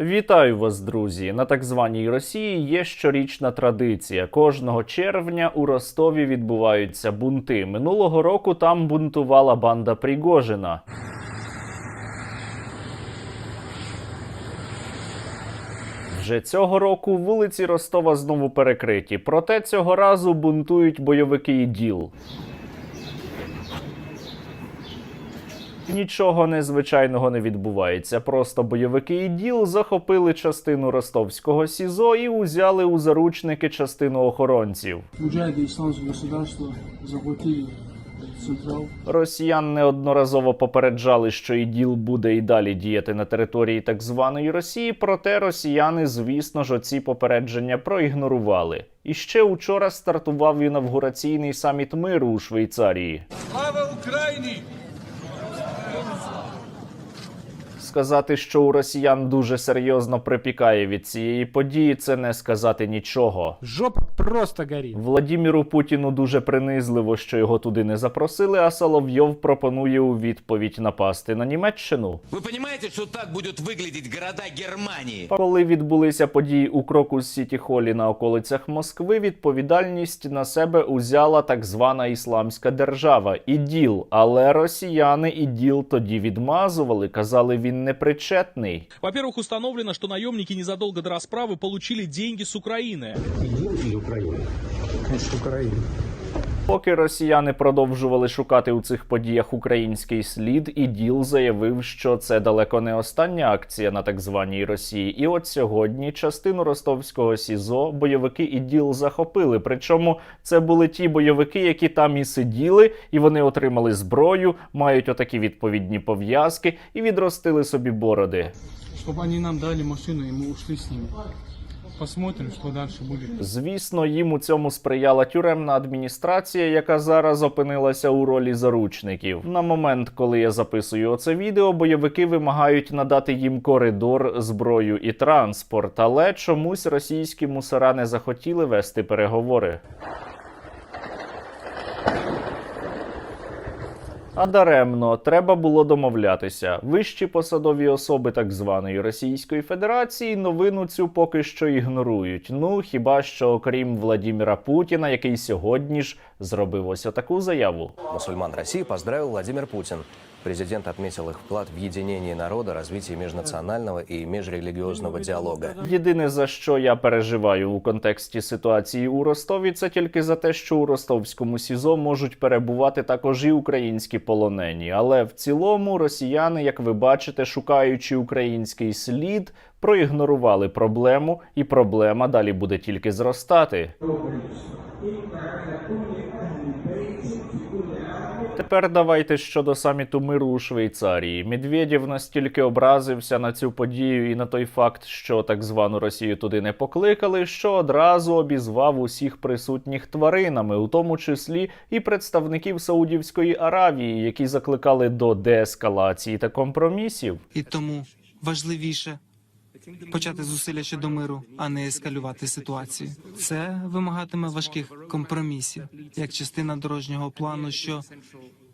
Вітаю вас, друзі! На так званій Росії є щорічна традиція. Кожного червня у Ростові відбуваються бунти. Минулого року там бунтувала банда Пригожина. Вже цього року вулиці Ростова знову перекриті. Проте цього разу бунтують бойовики ІДІЛ. Нічого незвичайного не відбувається. Просто бойовики ІДІЛ захопили частину ростовського СІЗО і узяли у заручники частину охоронців. Муджаhiды исламского государства захватили Централ. Росіян неодноразово попереджали, що іділ буде і далі діяти на території так званої Росії. Проте росіяни, звісно ж, оці попередження проігнорували. І ще учора стартував інавгураційний саміт миру у Швейцарії. Слава Україні! Thank you. Сказати, що у росіян дуже серйозно припікає від цієї події, це не сказати нічого. Жопа просто горит. Владіміру Путіну дуже принизливо, що його туди не запросили. А Соловйов пропонує у відповідь напасти на Німеччину. Вы понимаете, что так будут выглядеть города Германии? Коли відбулися події у Крокус Сіті Холі на околицях Москви, відповідальність на себе узяла так звана Ісламська держава іділ. Але росіяни іділ тоді відмазували, казали, він непричетний. Во-первых, установлено, что наемники незадолго до расправы получили деньги с Украины. Поки росіяни продовжували шукати у цих подіях український слід, іділ заявив, що це далеко не остання акція на так званій Росії. І от сьогодні частину ростовського СІЗО бойовики іділ захопили. Причому це були ті бойовики, які там і сиділи, і вони отримали зброю, мають отакі відповідні пов'язки і відростили собі бороди. Чтобы они нам дали машину, и мы ушли с ними. Посмотрим, що далі буде. Звісно, їм у цьому сприяла тюремна адміністрація, яка зараз опинилася у ролі заручників. На момент, коли я записую оце відео, бойовики вимагають надати їм коридор, зброю і транспорт, але чомусь російські мусора не захотіли вести переговори. А даремно треба було домовлятися. Вищі посадові особи так званої Російської Федерації новину цю поки що ігнорують. Ну хіба що окрім Владіміра Путіна, який сьогодні ж зробив ось таку заяву. Мусульман Росії поздравив Владимир Путин. Президент отметил их вклад в единение народа, развитие межнационального и межрелигиозного диалога. Єдине за що я переживаю у контексті ситуації у Ростові, це тільки за те, що у ростовському СІЗО можуть перебувати також і українські полонені. Але в цілому росіяни, як ви бачите, шукаючи український слід, проігнорували проблему, і проблема далі буде тільки зростати. Тепер давайте щодо саміту миру у Швейцарії. Медведєв настільки образився на цю подію і на той факт, що так звану Росію туди не покликали, що одразу обізвав усіх присутніх тваринами, у тому числі і представників Саудівської Аравії, які закликали до деескалації та компромісів. І тому важливіше почати зусилля щодо миру, а не ескалювати ситуацію. Це вимагатиме важких компромісів як частина дорожнього плану, що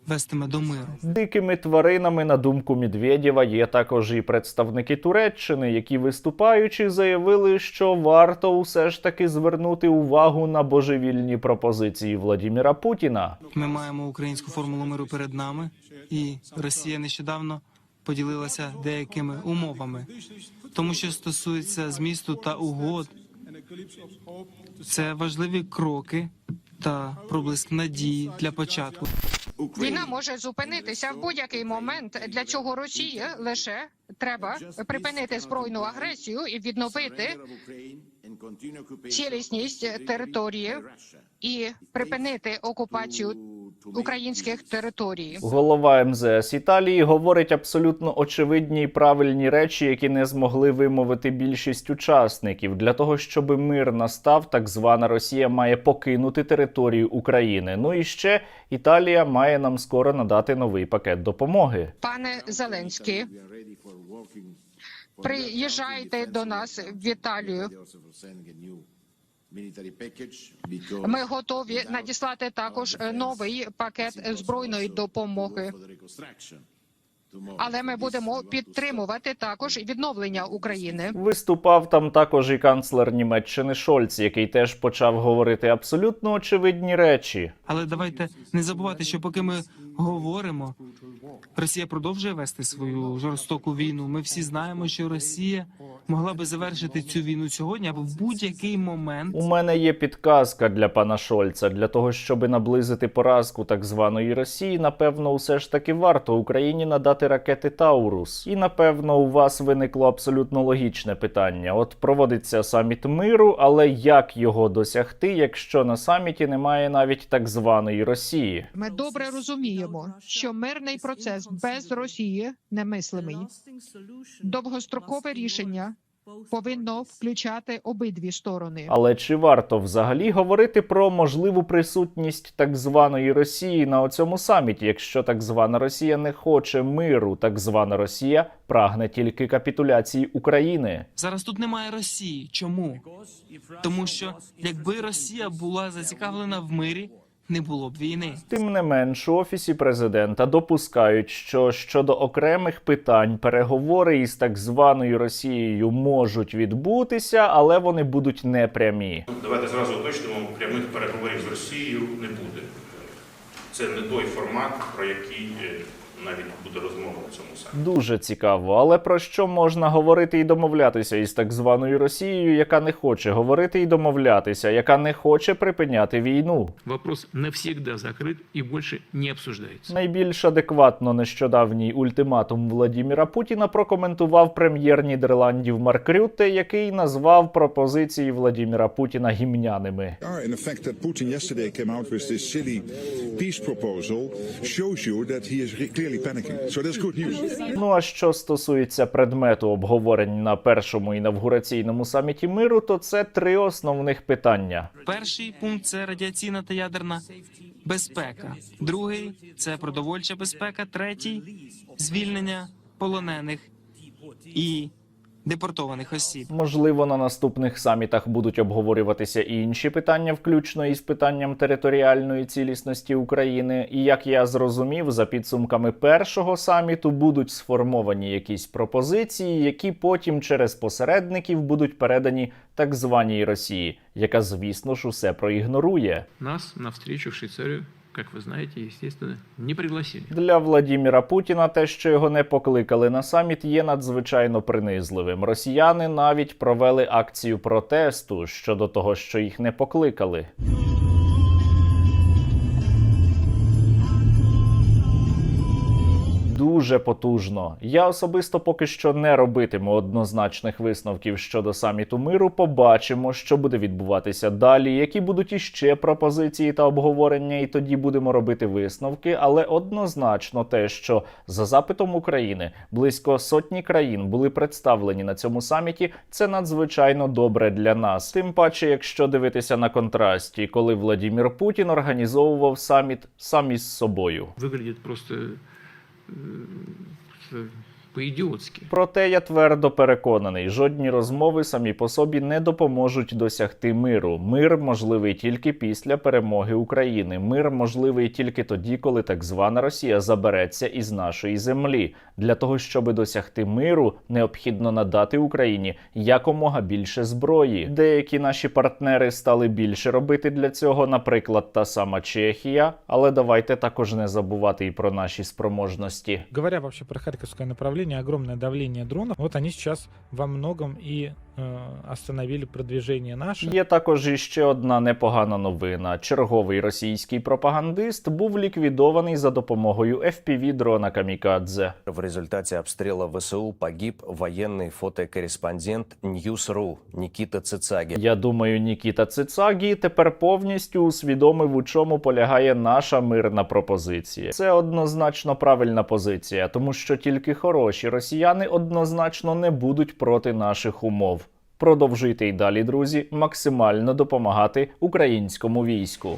вестиме до миру. Дикими тваринами, на думку Медведєва, є також і представники Туреччини, які виступаючи заявили, що варто усе ж таки звернути увагу на божевільні пропозиції Владіміра Путіна. Ми маємо українську формулу миру перед нами, і Росія нещодавно поділилася деякими умовами, тому що стосується змісту та угод. Це важливі кроки та проблиск надії для початку. Війна може зупинитися в будь-який момент, для чого Росії лише треба припинити збройну агресію і відновити цілісність території і припинити окупацію українських територій. Голова МЗС Італії говорить абсолютно очевидні і правильні речі, які не змогли вимовити більшість учасників. Для того щоб мир настав, так звана Росія має покинути територію України. Ну і ще Італія має нам скоро надати новий пакет допомоги. Пане Зеленський, приїжджайте до нас в Італію. Ми готові надіслати також е, новий пакет збройної допомоги. Але ми будемо підтримувати також і відновлення України. Виступав там також і канцлер Німеччини Шольц, який теж почав говорити абсолютно очевидні речі. Але давайте не забувати, що поки ми говоримо, Росія продовжує вести свою жорстоку війну. Ми всі знаємо, що Росія могла би завершити цю війну сьогодні або в будь-який момент. У мене є підказка для пана Шольца. Для того, щоб наблизити поразку так званої Росії, напевно, усе ж таки варто Україні надати ракети Таурус. І напевно у вас виникло абсолютно логічне питання: от проводиться саміт миру, але як його досягти, якщо на саміті немає навіть так званої Росії? Ми добре розуміємо, що мирний процес без Росії немислимий. Довгострокове рішення повинно включати обидві сторони. Але чи варто взагалі говорити про можливу присутність так званої Росії на оцьому саміті, якщо так звана Росія не хоче миру, так звана Росія прагне тільки капітуляції України? Зараз тут немає Росії. Чому? Тому що якби Росія була зацікавлена в мирі, не було б війни. Тим не менш, у офісі президента допускають, що щодо окремих питань переговори із так званою Росією можуть відбутися, але вони будуть непрямі. Давайте зразу уточнимо, прямих переговорів з Росією не буде. Це не той формат, про який е, навіть буде розмова на цьому саміті. Дуже цікаво, але про що можна говорити і домовлятися із так званою Росією, яка не хоче говорити і домовлятися, яка не хоче припиняти війну? Вопрос навсегда закрыт и больше не обсуждается. Найбільш адекватно нещодавній ультиматум Владіміра Путіна прокоментував прем'єр Нідерландів Марк Рютте, який назвав пропозиції Владіміра Путіна гімняними. that Putin yesterday came out with this silly peace proposal shows you that he is clearly Ну а що стосується предмету обговорень на першому інавгураційному саміті миру, то це три основних питання. Перший пункт це радіаційна та ядерна безпека. Другий це продовольча безпека. Третій звільнення полонених і депортованих осіб. Можливо, на наступних самітах будуть обговорюватися і інші питання, включно із питанням територіальної цілісності України. І як я зрозумів, за підсумками першого саміту будуть сформовані якісь пропозиції, які потім через посередників будуть передані так званій Росії, яка, звісно ж, усе проігнорує. Нас на встречу в Швейцарию, как ви знаєте, звісно, не пригласили. Для Владіміра Путіна те, що його не покликали на саміт, є надзвичайно принизливим. Росіяни навіть провели акцію протесту щодо того, що їх не покликали. Дуже потужно. Я особисто поки що не робитиму однозначних висновків щодо саміту миру. Побачимо, що буде відбуватися далі, які будуть іще пропозиції та обговорення, і тоді будемо робити висновки. Але однозначно те, що за запитом України близько сотні країн були представлені на цьому саміті, це надзвичайно добре для нас. Тим паче, якщо дивитися на контрасті, коли Владімір Путін організовував саміт сам із собою. Выглядит просто 嗯是。По-идиотски. Проте я твердо переконаний, жодні розмови самі по собі не допоможуть досягти миру. Мир можливий тільки після перемоги України. Мир можливий тільки тоді, коли так звана Росія забереться із нашої землі. Для того щоб досягти миру, необхідно надати Україні якомога більше зброї. Деякі наші партнери стали більше робити для цього, наприклад, та сама Чехія. Але давайте також не забувати і про наші спроможності. Говоря вообще про Харьковское направление, огромное давление дронов, вот они сейчас во многом и остановили продвижение наше. Є також іще одна непогана новина. Черговий російський пропагандист був ліквідований за допомогою fpv дрона Камікадзе. В результате обстрела ВСУ погиб военный фотокорреспондент News.ru Никита Цицаги. Я думаю, Нікіта Цицагі тепер повністю усвідомив, у чому полягає наша мирна пропозиція. Це однозначно правильна позиція, тому що тільки хороші росіяни однозначно не будуть проти наших умов. Продовжуйте й далі, друзі, максимально допомагати українському війську.